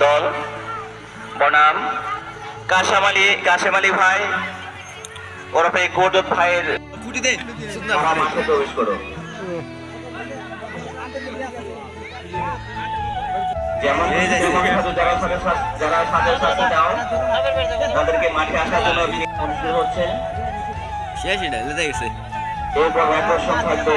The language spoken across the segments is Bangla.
দল। বনাম কাশাম আলী কাশেম আলী ভাই ওরফে গোদত ভাইয়ের মাঠে প্রবেশ করো। যেমন যেমন সাথে যারা সাথে সাথে- যারা সাথে সাথে দাও তাদেরকে মাঠে আসার জন্য এরপর আকর্ষণ থাকবে।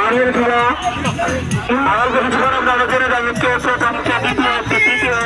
আমাদের খেলা কোনো ছোট আপনারা জেনে যাবেন কে প্রথম কে দ্বিতীয় কে তৃতীয়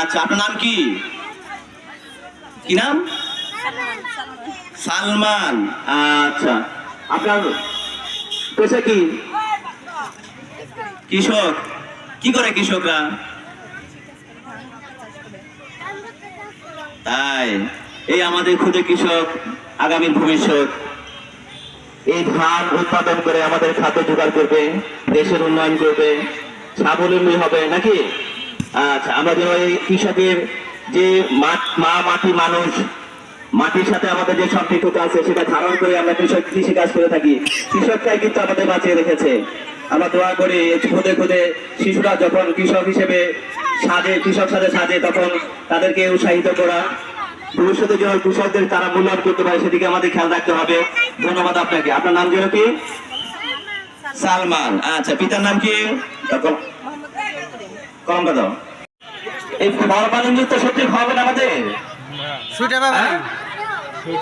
আচ্ছা আপনার নাম কি? কি নাম? সালমান। আচ্ছা আপনার পেশা কি? কৃষক, কি করে কৃষকরা? তাই, এই আমাদের ক্ষুদে কৃষক, আগামীর ভবিষ্যৎ, এই ধান উৎপাদন করে আমাদের খাদ্য জোগাড় করবে, দেশের উন্নয়ন করবে, স্বাবলম্বী হবে, নাকি? আচ্ছা যেন এই কৃষকের যে মা মাটি মানুষ, মাটির সাথে আমাদের যে সম্পৃক্ততা আছে, সেটা ধারণ করে আমরা কৃষক কৃষি কাজ করে থাকি। কৃষকটাই কিন্তু আমাদের বাঁচিয়ে রেখেছে। আমরা দোয়া করি খুদে খুদে শিশুরা যখন কৃষক হিসেবে সাজে কৃষক সাজে সাজে তখন তাদেরকে উৎসাহিত করা। ভবিষ্যতে যেন কৃষকদের তারা মূল্যায়ন করতে পারে সেদিকে আমাদের খেয়াল রাখতে হবে। ধন্যবাদ আপনাকে। আপনার নাম যেন কি? সালমান। আচ্ছা পিতার নাম কি? কলমটা দাও এই ফরমালিনযুক্ত সবজি খাওয়াবেন আমাদের? সুইটা বাবা। হ্যাঁ?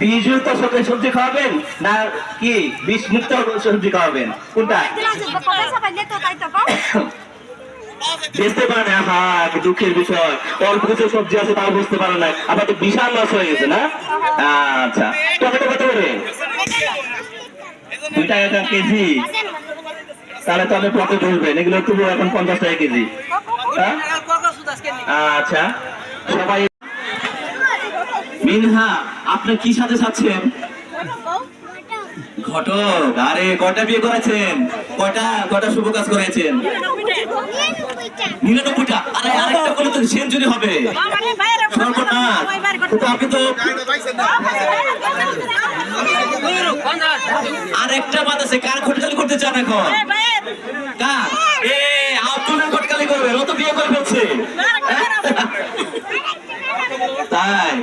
বীজযুক্ত সবজি খাওয়াবেন না কি? মুক্ত সবজি খাওয়াবেন? কোনটা? তো বুঝতে পারে না দুঃখের বিষয়। অল্প কিছু সবজি আছে, তাও বুঝতে পারে না। তো বিশাল লস হয়ে গেছে, না? আচ্ছা। টমেটো কত করে? দুই টাকা কেজি। তাহলে তবে কত ধরবেন। এগুলো তবু এখন পঞ্চাশ টাকা কেজি। হ্যাঁ? আচ্ছা। সবাই মিনহা, আপনি কি সাথে চাচ্ছেন ঘটক, আরে, কয়টা বিয়ে করেছেন? কয়টা কয়টা শুভ কাজ করেছেন? নিরানব্বইটা। আরে, আরেকটা করলে তো সেঞ্চুরি হবে। সর্বনাশ। আপনি তো আরেকটা বাদ আছে। কার খটকালি করতে চান এখন? কার? এ, আব্দুলের খটকালি করবে। ও তো বিয়ে করে ফেলছে। তাই?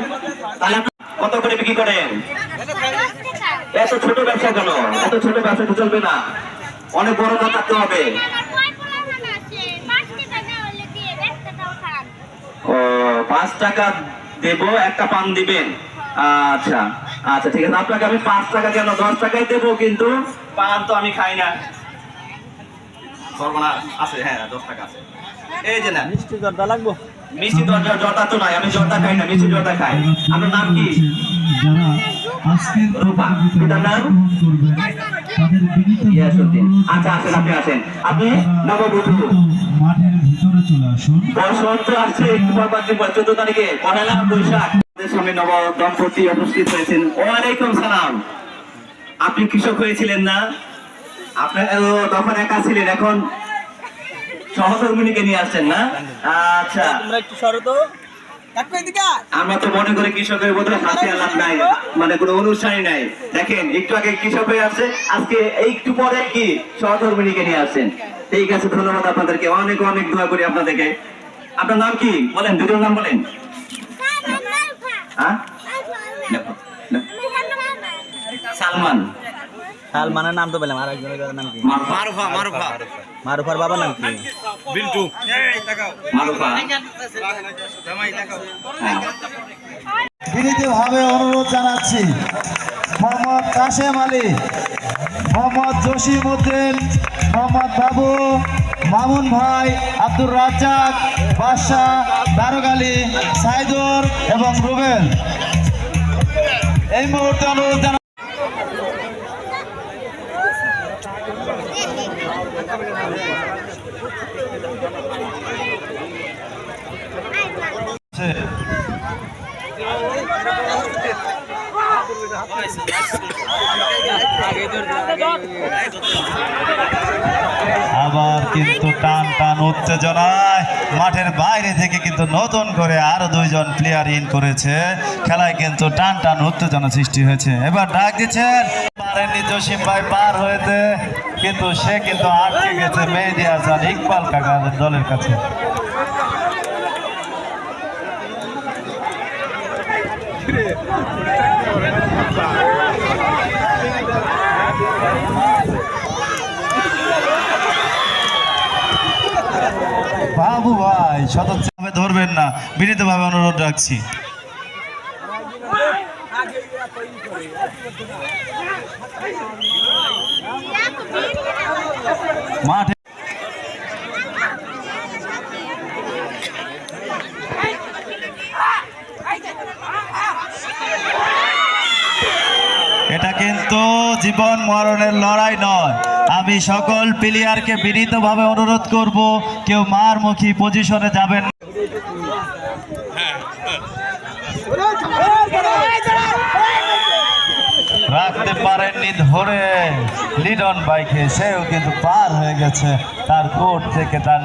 তাহলে কত করে বিক্রি করেন? এত ছোট ব্যবসা কেন? এত ছোট ব্যবসা তো চলবে না। অনেক বড় না থাকতে হবে। ও, পাঁচ টাকা দেবো, একটা পান দিবেন। আচ্ছা আচ্ছা ঠিক আছে। আপনাকে আমি পাঁচ টাকা কেন? দশ টাকাই দেবো কিন্তু পান তো আমি খাই না। সর্বনাশ। আছে হ্যাঁ দশ টাকা আছে। এই যে না মিষ্টি জর্দা লাগবো? মিষ্টি দরজা জর্দা তো নাই আমি জর্দা খাই না মিষ্টি জর্দা খাই। আপনার নাম কি? রূপা। পিতার নাম? আচ্ছা আসেন আপনি আসেন। আপনি নববধূ। মাঠের ভিতরে চলে আসুন। বসন্ত আসছে একটু পর চোদ্দ তারিখে। পহেলা বৈশাখ। সামনে নব দম্পতি উপস্থিত হয়েছেন। ওয়ালাইকুম সালাম। আপনি কৃষক হয়েছিলেন না? আপনার তখন একা ছিলেন এখন সহধর্মিনীকে নিয়ে আসছেন না? আচ্ছা। তোমরা একটু সরো তো। আমরা তো মনে করি কৃষকের বদলে হাতে আলাপ নাই মানে কোনো অনুষ্ঠানই নাই। দেখেন একটু আগে কৃষক হয়ে আসছে আজকে একটু পরে কি সহধর্মিনীকে নিয়ে আসছেন। ঠিক আছে ধন্যবাদ আপনাদেরকে। অনেক অনেক দোয়া করি আপনাদেরকে। আপনার নাম কি? বলেন দুটোর নাম বলেন। হ্যাঁ। সালমান। সালমানের নাম তো বললাম আর একজনের নাম কি? মারুফা মারুফা। মারুফার বাবার নাম কি? মারুফা। বিনীতভাবে অনুরোধ জানাচ্ছি মোহাম্মদ কাশেম আলী মোহাম্মদ জসিম উদ্দিন মোহাম্মদ বাবু মামুন ভাই আব্দুর রাজ্জাক বাদশাহ তারক আলী সাইদুর এবং রুবেল। এই মুহূর্তে অনুরোধ আবার কিন্তু টান টান উত্তেজনায় মাঠের বাইরে থেকে কিন্তু নতুন করে আরও দুইজন প্লেয়ার ইন করেছে। খেলায় কিন্তু টান টান উত্তেজনা সৃষ্টি হয়েছে। এবার ডাক দিচ্ছেন। পারেননি জসিম ভাই পার হয়েছে কিন্তু সে কিন্তু আটকে গেছে। মেহেদি হাসান, ইকবাল কাকার দলের কাছে। বাবু ভাই সদস্যভাবে ধরবেন না। বিনীতভাবে অনুরোধ রাখছি। মাঠে এটা কিন্তু জীবন মরণের লড়াই নয়। আমি সকল প্লেয়ারকে বিনীতভাবে অনুরোধ করব, কেউ মার মুখী পজিশনে যাবেন। রাখতে পারেননি ধরে। লিডন বাইকে সেও কিন্তু পার হয়ে গেছে। তার কোর্ট থেকে তার